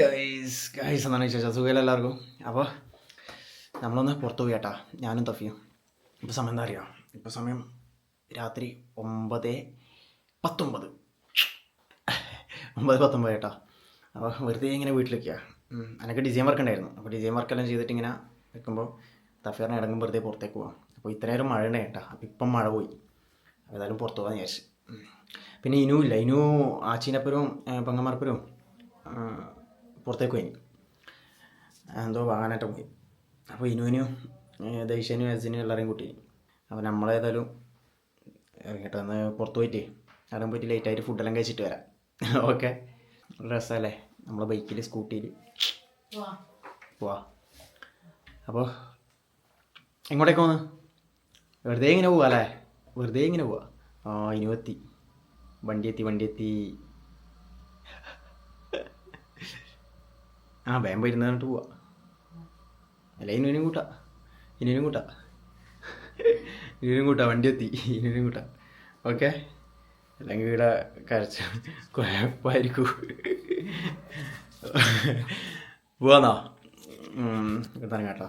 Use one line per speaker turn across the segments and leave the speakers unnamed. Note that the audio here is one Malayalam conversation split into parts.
ഗൈസ് ഗൈസ് എന്നാണ് വിശേഷം? സുഖമില്ല എല്ലാവർക്കും? അപ്പോൾ നമ്മളൊന്ന് പുറത്തു പോയി കേട്ടാ. ഞാനും തഫിയും ഇപ്പോൾ സമയം എന്താ അറിയാം? ഇപ്പോൾ സമയം രാത്രി ഒമ്പത് പത്തൊമ്പത്. ഒമ്പത് പത്തൊമ്പത് കേട്ടാ. അപ്പോൾ വെറുതെ ഇങ്ങനെ വീട്ടിലേക്കാണ് എനിക്ക് ഡിസൈൻ വർക്ക് ഉണ്ടായിരുന്നു. അപ്പോൾ ഡിസൈൻ വർക്കെല്ലാം ചെയ്തിട്ട് ഇങ്ങനെ നിൽക്കുമ്പോൾ തഫീറിനെ ഇടങ്ങും വെറുതെ പുറത്തേക്ക് പോവാം. അപ്പോൾ ഇത്ര നേരം മഴ ഉണ്ടായി കേട്ടാ. അപ്പോൾ ഇപ്പം മഴ പോയി. ഏതായാലും പുറത്തു പോകാൻ വിചാരിച്ചു. പിന്നെ ഇനുവില്ല. ഇനു ആച്ചീനപ്പുരവും പെങ്ങന്മാർപ്പുരവും പുറത്തേക്ക് പോയി. എന്തോ വാങ്ങാനായിട്ട് പോയി. അപ്പോൾ ഇനുവിനും ദൈശനും അജിനും എല്ലാവരെയും കൂട്ടി. അപ്പോൾ നമ്മളേതായാലും ഇറങ്ങിയിട്ട് ഒന്ന് പുറത്ത് പോയിട്ട് അവിടെ പോയിട്ട് ലേറ്റായിട്ട് ഫുഡെല്ലാം കഴിച്ചിട്ട് വരാം. ഓക്കെ? രസമല്ലേ? നമ്മളെ ബൈക്കിൽ സ്കൂട്ടിയിൽ പോവാ. അപ്പോൾ എങ്ങോട്ടേക്ക് പോന്ന്? വെറുതെ ഇങ്ങനെ പോവാ അല്ലേ? വെറുതെ ഇങ്ങനെ പോവാ. ആ ഇനി എത്തി വണ്ടി എത്തി വണ്ടി എത്തി ആ വേഗം പറഞ്ഞിട്ട് പോവാ. അല്ല ഇനിയും കൂട്ടാ ഇനിയും കൂട്ടാ ഇനിയും കൂട്ടാ വണ്ടി എത്തി ഇനിയും കൂട്ടാ ഓക്കെ? അല്ലെങ്കിൽ ഇവിടെ കരച്ച കുഴപ്പമായിരിക്കും പോവാന്നോ? ഇവിടെ കേട്ടോ.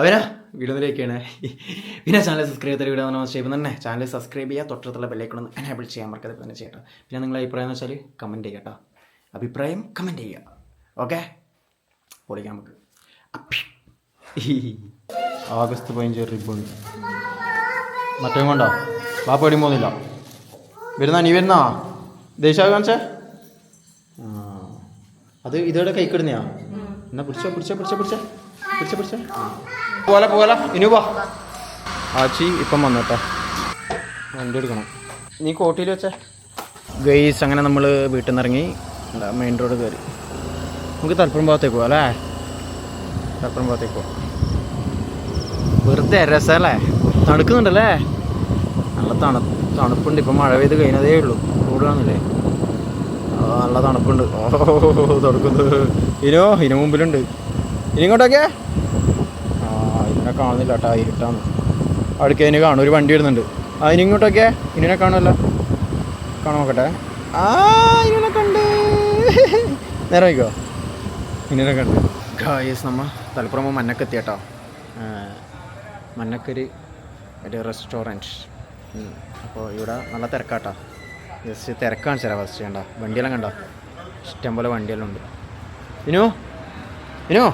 അവരാ വീടുന്നിലേക്കാണ് പിന്നെ ചാനൽ സബ്സ്ക്രൈബ് ചെയ്ത വീഡിയോ നമ്മൾ ചെയ്യുമ്പോൾ തന്നെ. ചാനൽ സബ്സ്ക്രൈബ് ചെയ്യുക തൊട്ടടുത്തുള്ള ബെല്ലൈക്കണം എനേബിൾ ചെയ്യാൻ മറക്കരുത് തന്നെ ചെയ്യട്ടോ. പിന്നെ നിങ്ങളുടെ അഭിപ്രായം എന്ന് വെച്ചാൽ കമന്റ് ചെയ്യട്ടോ അഭിപ്രായം കമന്റ് ചെയ്യുക. ഓക്കെ? പൊളിക്കാം നമുക്ക്. ആഗസ്റ്റ് പതിനഞ്ച് റിബൺ. മറ്റേ കൊണ്ടോ? വാ പേടി പോകുന്നില്ല. വരുന്ന നീ വരുന്നാ? ദേശാവ് കാണിച്ചേ? അത് ഇതോടെ കൈക്കിടുന്നയാ എന്നാ പിടിച്ചോ പിടിച്ചോ പിടിച്ചോ പിടിച്ചോ. പിടിച്ചോ പിടിച്ചോ. പോലെ പോലെ ഇനി പോ ആച്ചി ഇപ്പം വന്നു കേട്ടോ വണ്ടി എടുക്കണം. നീ കോട്ടിയിൽ വെച്ചേ. ഗെയ്സ് അങ്ങനെ നമ്മൾ വീട്ടിൽ നിന്ന് ഇറങ്ങി മെയിൻ റോഡ് കയറി. നമുക്ക് തലപ്പുറം ഭാഗത്തേക്ക് പോകാം അല്ലേ? തലപ്പുറം ഭാഗത്തേക്ക് പോകാം വെറുതെ രസമല്ലേ തണുക്കുന്നുണ്ടല്ലേ? നല്ല തണു തണുപ്പുണ്ട്. ഇപ്പം മഴ പെയ്ത് കഴിഞ്ഞതേ ഉള്ളൂ. ചൂടാണില്ലേ നല്ല തണുപ്പുണ്ട്. ഓ തണുക്കുന്നത് ഇനോ ഇനി മുമ്പിലുണ്ട്. ഇനി ഇങ്ങോട്ടൊക്കെ? ആ ഇതിനെ കാണുന്നില്ല കേട്ടോ ഇരുട്ടാന്ന് അടുക്ക ഇതിന് കാണും. ഒരു വണ്ടി വരുന്നുണ്ട്. ആ ഇനി ഇങ്ങോട്ടൊക്കെ? ഇനിനെ കാണുമല്ലോ. കാണാൻ നോക്കട്ടെ. ആ ഇനിനെ കണ്ട്. നേരെ വയ്ക്കോ. ഇനിനെ കണ്ടു ഗായസ് നമ്മൾ തലപ്പുറം മന്നക്കെത്തി കേട്ടോ മന്നക്കൊരു ഒരു റെസ്റ്റോറന്റ് അപ്പോൾ ഇവിടെ നല്ല തിരക്കാട്ടോ. ജസ്റ്റ് തിരക്കാണ് ചില ഫസ്റ്റ് കണ്ട വണ്ടിയെല്ലാം കണ്ടോ? ഇഷ്ടംപോലെ വണ്ടിയെല്ലാം ഉണ്ട്. ഇനു ഇനു.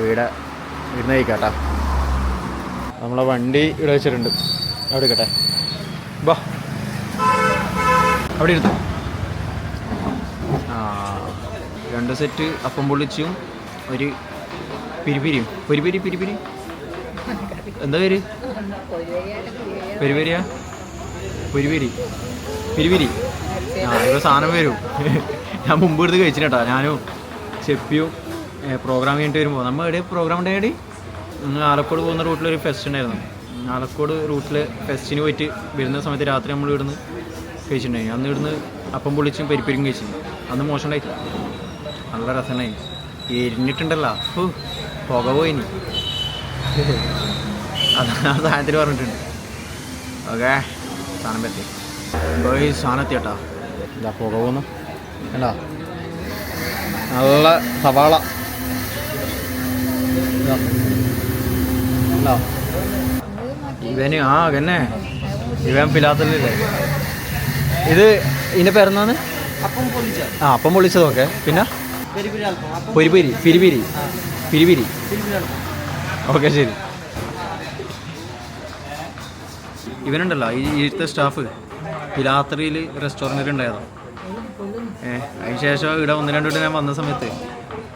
ഇവിടെ ഇരുന്ന് കഴിക്കാട്ടാ. നമ്മളെ വണ്ടി ഇവിടെ വെച്ചിട്ടുണ്ട്. അവിടെ കേട്ടെ ബാ. അവിടെ ഇരുന്നു ആ രണ്ട് സെറ്റ് അപ്പം പൊള്ളിച്ചും ഒരു പിരിപിരിയും. പെരുപിരി പിരിപിരി. എന്താ പേര്? പെരുപേരിയാ? പെരുപേരി. പിരിപിരി. ആ ഇപ്പോൾ സാധനം വരും. ഞാൻ മുമ്പ് എടുത്ത് കഴിച്ചിട്ടാ. ഞാനും ചെപ്പിയും പ്രോഗ്രാം കഴിഞ്ഞിട്ട് വരുമ്പോൾ നമ്മൾ എവിടെ പ്രോഗ്രാം ഉണ്ടായി ആലക്കോട് പോകുന്ന റൂട്ടിൽ ഒരു ഫെസ്റ്റ് ഉണ്ടായിരുന്നു. ആലക്കോട് റൂട്ടിൽ ഫെസ്റ്റിന് പോയിട്ട് വരുന്ന സമയത്ത് രാത്രി നമ്മൾ ഇവിടുന്ന് കഴിച്ചിട്ടുണ്ടായി. അന്ന് ഇവിടുന്ന് അപ്പം പൊളിച്ചും പരിപ്പിരിക്കും കഴിച്ചു അന്ന് മോശം ഉണ്ടായിട്ടില്ല. നല്ല രസമായി എരിഞ്ഞിട്ടുണ്ടല്ലോ. പുക പോയിനി. അതാണ് സാധനത്തിൽ പറഞ്ഞിട്ടുണ്ട്. ഓക്കെ സാധനം പറ്റി. ഇപ്പോൾ ഈ സാധനം എത്തിയട്ടാ ഇതാ പുക പോകുന്നു കണ്ടോ? നല്ല സവാള. കണ്ടോ? ഇവന് ആ തന്നെ ഇവൻ പിലാത്തല്ലേ ഇത് ഇതിന്റെ പേരെന്നാണ്
അപ്പം പൊളിച്ച
ആ അപ്പം പൊളിച്ചത് ഓക്കെ. പിന്നെ?
പെരിപിരി
പിരിപിരി പിരിപിരി. ഓക്കെ ശരി. ഇവനുണ്ടല്ലോ ഈ ഇവിടുത്തെ സ്റ്റാഫ്. രാത്രിയിൽ റെസ്റ്റോറന്റിൽ ഉണ്ടായതാണ് ഏഹ് അതിന് ശേഷം ഇവിടെ ഒന്ന് രണ്ടു ഞാൻ വന്ന സമയത്ത്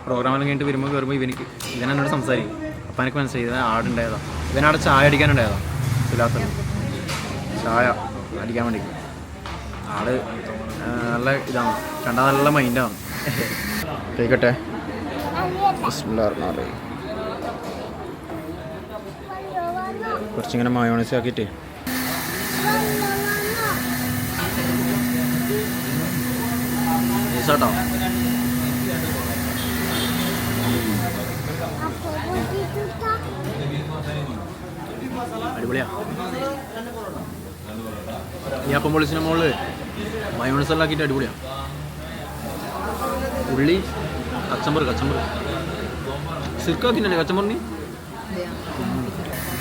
പ്രോഗ്രാം എല്ലാം കഴിഞ്ഞിട്ട് വരുമ്പോൾ കയറുമ്പോൾ ഇവനിക്ക് ഇവൻ എന്നോട് സംസാരിക്കും. അപ്പം എനിക്ക് മനസ്സിലായി ഇവൻ ആടുണ്ടായതാണ് ഇവനവിടെ ചായ അടിക്കാനുണ്ടായതാണ് പിലാത്രിൽ ചായ അടിക്കാൻ വേണ്ടി. ആൾ നല്ല ഇതാണ്. കണ്ടാൽ നല്ല മൈൻഡാണ് ബിസ്മില്ലാഹിർ കുറച്ചിങ്ങനെ മയോണൈസ് ആക്കിയിട്ട്. കേട്ടോ അടിപൊളിയാ. ഈ അപ്പം പൊളിച്ചിന് മുകളിൽ
മയോണൈസ് എല്ലാം ആക്കിയിട്ട് അടിപൊളിയാ. ഉള്ളി കച്ചമ്പർ കച്ചമ്പർ സിൽക്കാക്കില്ലേ കച്ചമ്പറിന്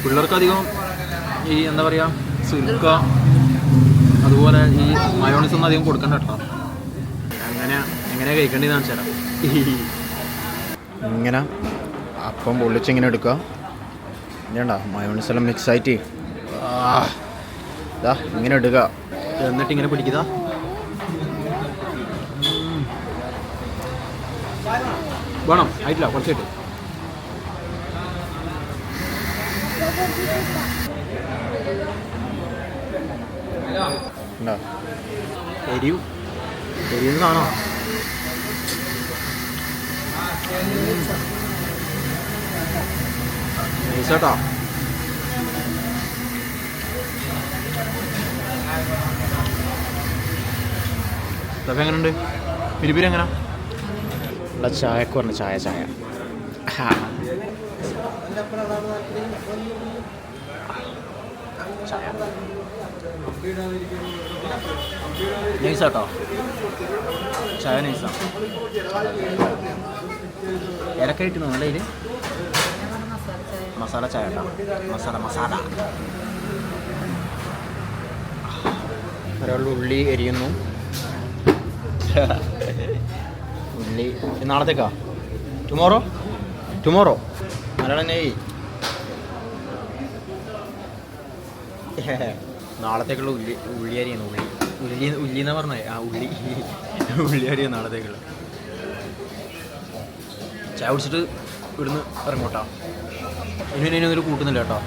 പിള്ളേർക്ക് അധികം ഈ എന്താ പറയുക സിൽക്ക അതുപോലെ ഈ മയോണൈസ് ഒന്നും അധികം കൊടുക്കണ്ട കേട്ടോ. അങ്ങനെ എങ്ങനെ കഴിക്കേണ്ടതെന്ന് വെച്ചാൽ
ഇങ്ങനെ അപ്പം പൊള്ളിച്ചിങ്ങനെ എടുക്കുക. ഇതേണ്ട മയോണൈസ് എല്ലാം മിക്സ് ആയിട്ട്. ഇതാ ഇങ്ങനെ എടുക്കുക.
എന്നിട്ട് ഇങ്ങനെ പിടിക്കുക. വേണം. ആയിട്ടില്ല കുറച്ചായിട്ട്. എരിവ്. കാണോ നൈസാട്ടോ. എങ്ങനെയുണ്ട്? പിരിപിരി എങ്ങനെ
ഇവിടെ ചായക്ക് പറഞ്ഞു ചായ ചായ.
നൈസാട്ടോ? ചായ നൈസാ? ഏലക്ക ഇട്ടുന്നു അല്ലേ ഇതിൽ മസാല ചായ കേട്ടോ. മസാല മസാല.
ഒരാൾ ഉള്ളി എരിയുന്നു. ഉള്ളി നാളത്തേക്കാ? ടുമോറോ ടുമോറോ മലയാളം നെയ് നാളത്തേക്കുള്ള ഉള്ളി ഉള്ളി അരിയാണ് ഉള്ളി. ഉള്ളി ഉള്ളി എന്നാ പറഞ്ഞേ? ആ ഉള്ളി. ഉള്ളി അരിയാണ് നാളത്തേക്കുള്ള. ചായ കുടിച്ചിട്ട് ഇവിടുന്ന് ഇറങ്ങോട്ടാ. ഇനി ഇനി ഒന്നും കൂട്ടുന്നില്ല കേട്ടോ.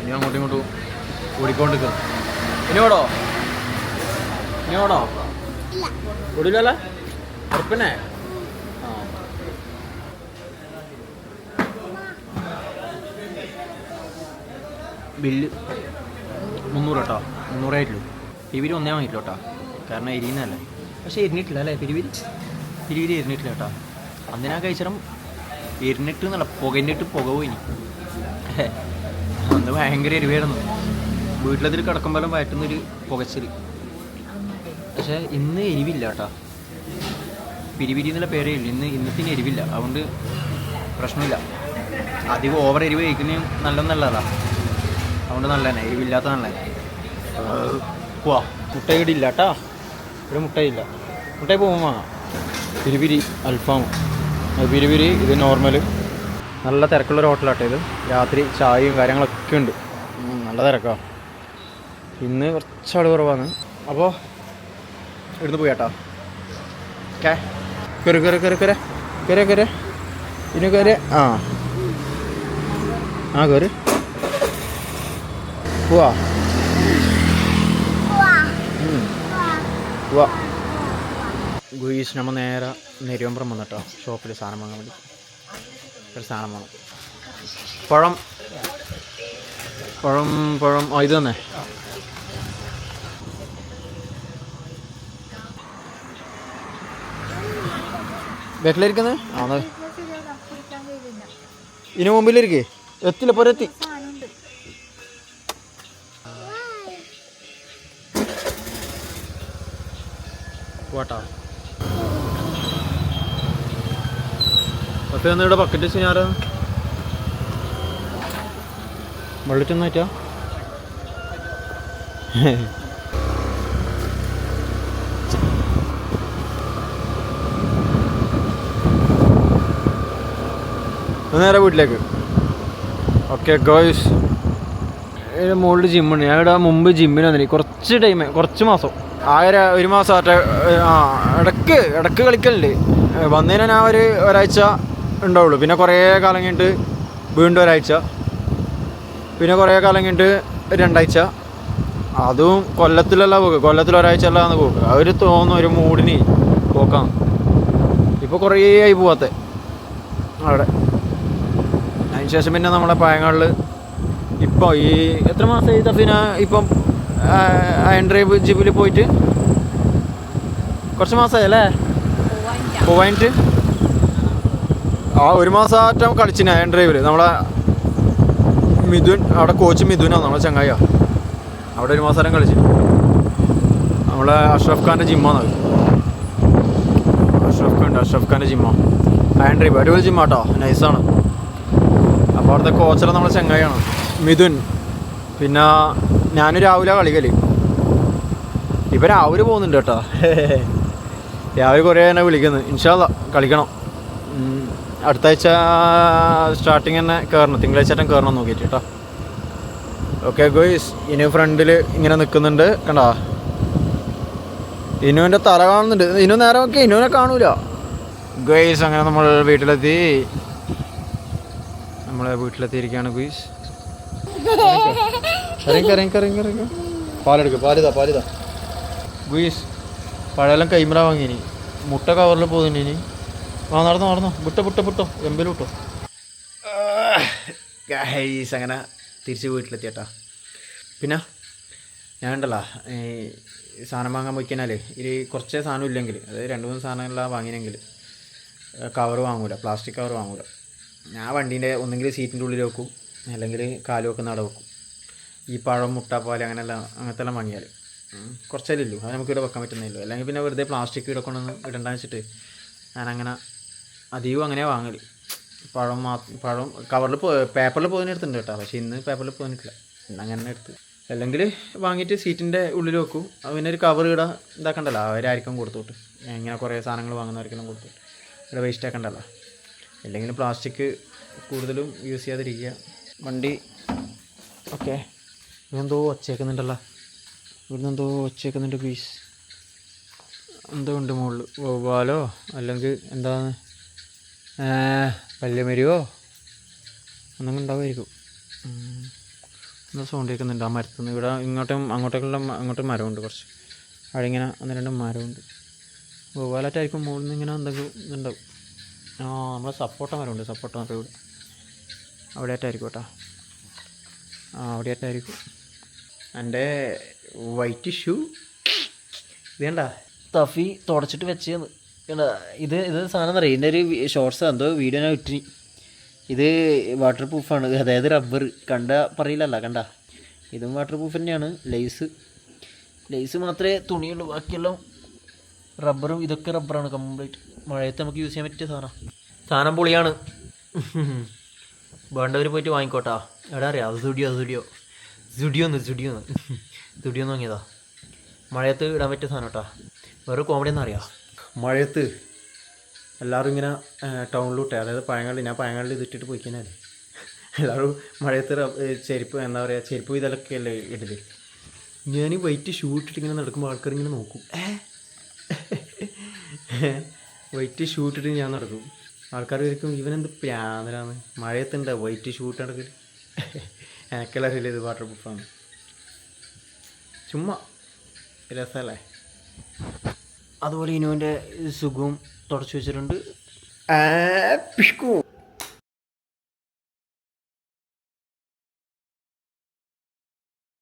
ഇനി അങ്ങോട്ടും ഇങ്ങോട്ടും ഓടിക്കൊണ്ടിരിക്കുന്നു. ഇനി ഓടോ? ഇനി ഓടോ? ഓടില്ലല്ലേ? ഉറപ്പന്നെ ആ. ബില്ല്. മുന്നൂറ് കേട്ടോ. മുന്നൂറായിട്ടുള്ളൂ പിരിവിരി ഒന്നേ വാങ്ങിയിട്ടില്ല കേട്ടോ. കാരണം എരിയുന്നതല്ലേ. പക്ഷേ എരിഞ്ഞിട്ടില്ല അല്ലേ പിരിവിരി പിരിവിരി എരിഞ്ഞിട്ടില്ല കേട്ടോ. അന്നിനാ കഴിച്ചരം എരിഞ്ഞിട്ട് എന്നല്ല പുകഞ്ഞിട്ട് പുക പോയി. അന്ന് ഭയങ്കര എരിവായിരുന്നു. വീട്ടിലതിൽ കിടക്കുമ്പോഴും വയറ്റുന്നൊരു പുകച്ചിൽ പക്ഷേ ഇന്ന് എരിവില്ല കേട്ടോ. പിരിപിരി എന്നുള്ള പേരേ ഇല്ല ഇന്ന് ഇന്നത്തിന് എരിവില്ല. അതുകൊണ്ട് പ്രശ്നമില്ല. അധികം ഓവർ എരിവ് കഴിക്കുന്നതും നല്ലതെന്നല്ലതാ അതുകൊണ്ട് നല്ല തന്നെ എരിവില്ലാത്ത നല്ല പോവാ. മുട്ട ഇവിടെ ഇല്ല കേട്ടാ ഇവിടെ മുട്ടയില്ല മുട്ടയിൽ പോകുമ്പോൾ പിരിപിരി അൽഫാം. അത് പിരിപിരി ഇത് നോർമൽ നല്ല തിരക്കുള്ളൊരു ഹോട്ടലാട്ടേ ഇത്. രാത്രി ചായയും കാര്യങ്ങളൊക്കെ ഉണ്ട്. നല്ല തിരക്കാണ് ഇന്ന് കുറച്ച് ആൾ കുറവാണ്. അപ്പോൾ ഇവിടുന്ന് പോയി കേട്ടോ. ഓക്കെ. കയറി കയറി കയറി കയറി കയറി കയറി ഇനി കയറി ആ. ആ കയറി പോവാ. പോവാ ഗുയീസ് നമ്മൾ നേരെ നെരുവമ്പ്രം വന്നിട്ടോ. ഷോപ്പിൽ സാധനം വാങ്ങാൻ വേണ്ടി. ഒരു സാധനം വേണം പഴം. പഴം പഴം. ആ ഇത് തന്നെ. ബാക്കിലിരിക്കുന്നത് ആ ഇനി മുമ്പിലിരിക്കേ. എത്തില്ല പോരെത്തി പോട്ടാ. ബക്കറ്റ് വെച്ച് ഞാറ് പറ്റാ? നേരെ വീട്ടിലേക്ക്. ഓക്കെ ഗോയ്സ് മുകളിൽ ജിമ്മുണ്ട് ഞാൻ ഇവിടെ മുമ്പ് ജിമ്മിന് വന്നിട്ട് കുറച്ച് ടൈം കുറച്ച് മാസം. ആകെ ഒരു മാസം ആട്ടെ ആ ഇടയ്ക്ക് ഇടയ്ക്ക് കളിക്കലുണ്ട്. വന്നതിന് ഞാൻ ഒരു ഒരാഴ്ച ഉണ്ടാവുള്ളൂ. പിന്നെ കുറേ കാലം കഴിഞ്ഞിട്ട് വീണ്ടും ഒരാഴ്ച. പിന്നെ കുറേ കാലം കഴിഞ്ഞിട്ട് രണ്ടാഴ്ച. അതും കൊല്ലത്തിലല്ല പോക്ക്. കൊല്ലത്തിൽ ഒരാഴ്ച അല്ലാന്ന് പോക്ക്. അവർ തോന്നുന്നു ഒരു മൂടിന് പോക്കാം ഇപ്പോൾ കുറേ ആയി പോവാത്ത. അവിടെ. അതിന് ശേഷം പിന്നെ നമ്മളെ പഴങ്ങളിൽ ഇപ്പോൾ ഈ എത്ര മാസമായി തഫീന ഇപ്പം അയൺ ഡ്രൈവ് ജിബിൽ പോയിട്ട്? കുറച്ച് മാസമായി അല്ലേ? പോവാനിട്ട്? ആ ഒരു മാസമാറ്റം കളിച്ചിന് അയൺ ഡ്രൈവിൽ നമ്മളെ മിഥുൻ അവിടെ കോച്ച് മിഥുനാണ് നമ്മളെ ചങ്ങായ അവിടെ ഒരു മാസം കളിച്ചു നമ്മളെ അഷ്റഫ് ഖാന്റെ ജിമ്മാണ് അഷ്റഫ് ഖാൻ ഉണ്ട് അഷ്റഫ് ഖാന്റെ ജിമ്മാണ് ഡ്രൈവ് അടിപൊളി ജിമ്മാട്ടോ നൈസാണ് അപ്പോൾ അവിടുത്തെ കോച്ചറ നമ്മൾ ചങ്ങായിയാണ്. മിഥുൻ. പിന്നെ ഞാൻ രാവിലെ കളിക്കൽ. ഇപ്പം രാവിലെ പോകുന്നുണ്ട് കേട്ടോ. രാവിലെ കുറേ എന്നെ വിളിക്കുന്നു. ഇൻഷാല്ല കളിക്കണം. അടുത്ത ആഴ്ച സ്റ്റാർട്ടിങ് തന്നെ കയറണം തിങ്കളാഴ്ച ആയിട്ടും കയറണം നോക്കിയിട്ട് കേട്ടോ. ഓക്കെ ഗോയ്സ് ഇനി ഫ്രണ്ടിൽ ഇങ്ങനെ നിൽക്കുന്നുണ്ട് കണ്ടാ? ഇനുവിന്റെ തല കാണുന്നുണ്ട്. ഇനു നേരം ഒക്കെ ഇനുവിനെ കാണൂല. ഗോയ്സ് അങ്ങനെ നമ്മൾ വീട്ടിലെത്തി. നമ്മളെ വീട്ടിലെത്തിയിരിക്കുകയാണ് ഗുയിസ്. പാലെടുക്കുക പാലിതാ പാലിതാ. ഗുയിസ് പഴയെല്ലാം കൈമറ വാങ്ങിനി മുട്ട കവറിൽ പോകുന്നു ഇനി. ആ നടന്നോ നടന്നോ. വിട്ടോ വിട്ടോ വിട്ടോ. എമ്പിൽ വിട്ടോ. ഗൈസ് അങ്ങനെ തിരിച്ച് വീട്ടിലെത്തിയേട്ടാ. പിന്നെ? ഞാൻ ഉണ്ടല്ലോ ഈ സാധനം വാങ്ങാൻ പോയിക്കഴിഞ്ഞാൽ ഇനി കുറച്ചേ സാധനം ഇല്ലെങ്കിൽ അതായത് രണ്ട് മൂന്ന് സാധനങ്ങളാണ് വാങ്ങിയെങ്കിൽ കവർ വാങ്ങൂല പ്ലാസ്റ്റിക് കവർ വാങ്ങൂല. ഞാൻ വണ്ടീന്റെ ഒന്നെങ്കിൽ സീറ്റിന്റെ ഉള്ളിൽ വെക്കും അല്ലെങ്കിൽ കാൽ വെക്കുന്ന അവിടെ വെക്കും. ഈ പഴം മുട്ട പോലെ അങ്ങനെല്ലാം അങ്ങനത്തെ എല്ലാം വാങ്ങിയാൽ കുറച്ചല്ലേ ഉള്ളൂ. അത് നമുക്ക് ഇവിടെ വെക്കാൻ പറ്റുന്നില്ല അല്ലെങ്കിൽ പിന്നെ വെറുതെ പ്ലാസ്റ്റിക് ഇവിടെ കൊണ്ടൊന്ന് ഇടണ്ടെന്ന് വെച്ചിട്ട് ഞാനങ്ങനെ അധികവും അങ്ങനെ വാങ്ങൽ പഴം മാ പഴം കവറിൽ പോ പേപ്പറിൽ പോകാനെടുത്തുണ്ട് കേട്ടോ. പക്ഷേ ഇന്ന് പേപ്പറിൽ പോകുന്നിട്ടില്ല ഇന്ന് അങ്ങനെ എടുത്ത്. അല്ലെങ്കിൽ വാങ്ങിയിട്ട് സീറ്റിന്റെ ഉള്ളിൽ വെക്കും. അത് പിന്നെ ഒരു കവർ ഇടാൻ ഇതാക്കണ്ടല്ലോ. അവരായിരിക്കും കൊടുത്തോട്ട്. ഇങ്ങനെ കുറേ സാധനങ്ങൾ വാങ്ങുന്നവർക്കെല്ലാം കൊടുത്തു. ഇവിടെ വേസ്റ്റ് ആക്കണ്ടല്ലോ. അല്ലെങ്കിൽ പ്ലാസ്റ്റിക് കൂടുതലും യൂസ് ചെയ്യാതിരിക്കുക. വണ്ടി ഓക്കെ എന്തോ വച്ചേക്കുന്നുണ്ടല്ലോ. ഇവിടുന്ന് എന്തോ വച്ചേക്കുന്നുണ്ട് പീസ് എന്തോ ഉണ്ട് മുകളിൽ വവ്വാലോ? അല്ലെങ്കിൽ എന്താണ്? പല്ലുമരിയോ ഒന്നും ഉണ്ടാവുമായിരിക്കും എന്താ സൗണ്ട് കേൾക്കുന്നുണ്ട് ആ മരത്തുനിന്ന്. ഇവിടെ ഇങ്ങോട്ടും അങ്ങോട്ടേക്കുള്ള അങ്ങോട്ടും മരമുണ്ട് കുറച്ച്. അവിടെ ഇങ്ങനെ ഒന്ന് രണ്ട് മരമുണ്ട്. വവ്വാലായിട്ടായിരിക്കും മുകളിൽ നിന്ന് ഇങ്ങനെ എന്തെങ്കിലും ഇതുണ്ടാവും. ആ നമ്മൾ സപ്പോട്ട മരമുണ്ട് സപ്പോട്ട ഇവിടെ അവിടെയായിട്ടായിരിക്കും കേട്ടോ. ആ അവിടെയായിട്ടായിരിക്കും. എന്റെ വൈറ്റ് ഷൂ ഇതേണ്ട
തഫി തുടച്ചിട്ട് വെച്ചത് ഇത് ഇത് സാധനം അറിയാം? ഇതിന്റെ ഒരു ഷോർട്സ് എന്തോ വീഡിയോ ഞാൻ ഇട്ടിനി. ഇത് വാട്ടർ പ്രൂഫാണ് അതായത് റബ്ബർ കണ്ട പറയില്ലല്ല കണ്ട. ഇതും വാട്ടർ പ്രൂഫ് തന്നെയാണ് ലേസ് ലേസ് മാത്രമേ തുണിയുള്ളൂ. ബാക്കിയെല്ലാം റബ്ബറും ഇതൊക്കെ റബ്ബറാണ് കംപ്ലീറ്റ് മഴയത്ത് നമുക്ക് യൂസ് ചെയ്യാൻ പറ്റിയ സാധനം. സാധനം പൊളിയാണ്. വേണ്ടവർ പോയിട്ട് വാങ്ങിക്കോട്ടാ. എവിടെ അറിയാം? സുഡിയോ സുഡിയോ സുഡിയോ എന്ന് സുഡിയോ. എന്ന് സുഡിയോ എന്ന് വാങ്ങിയതാ. മഴയത്ത് ഇടാൻ പറ്റിയ സാധനം കേട്ടാ. വേറെ കോമഡി ഒന്നും അറിയാം?
മഴയത്ത് എല്ലാവരും ഇങ്ങനെ ടൗണിലോട്ടെ അതായത് പഴങ്ങളിൽ ഞാൻ പഴങ്ങളിൽ ഇതിട്ടിട്ട് പോയി കഴിഞ്ഞാൽ എല്ലാവരും മഴയത്ത് ചെരുപ്പ് എന്താ പറയുക ചെരുപ്പ് ഇതൊക്കെ അല്ലേ ഇടൽ. ഞാൻ വൈറ്റ് ഷൂ ഇട്ടിട്ട് ഇങ്ങനെ നടക്കുമ്പോൾ ആൾക്കാർ ഇങ്ങനെ നോക്കും വൈറ്റ് ഷൂട്ടിട്ട് ഞാൻ നടക്കും. ആൾക്കാർ വിചാരിക്കും ഇവനെന്ത് പ്രാന്തരാണ് മഴയത്തുണ്ട് വൈറ്റ് ഷൂട്ട് ഇട്ട് നടക്കൽ. എനിക്കെല്ലാം അറിയില്ല ഇത് വാട്ടർ പ്രൂഫാണ് ചുമ്മാ. രസമല്ലേ
അതുപോലെ ഇനുവിന്റെ സുഖവും തുടച്ചു വെച്ചിട്ടുണ്ട്.
പിഷ്കു.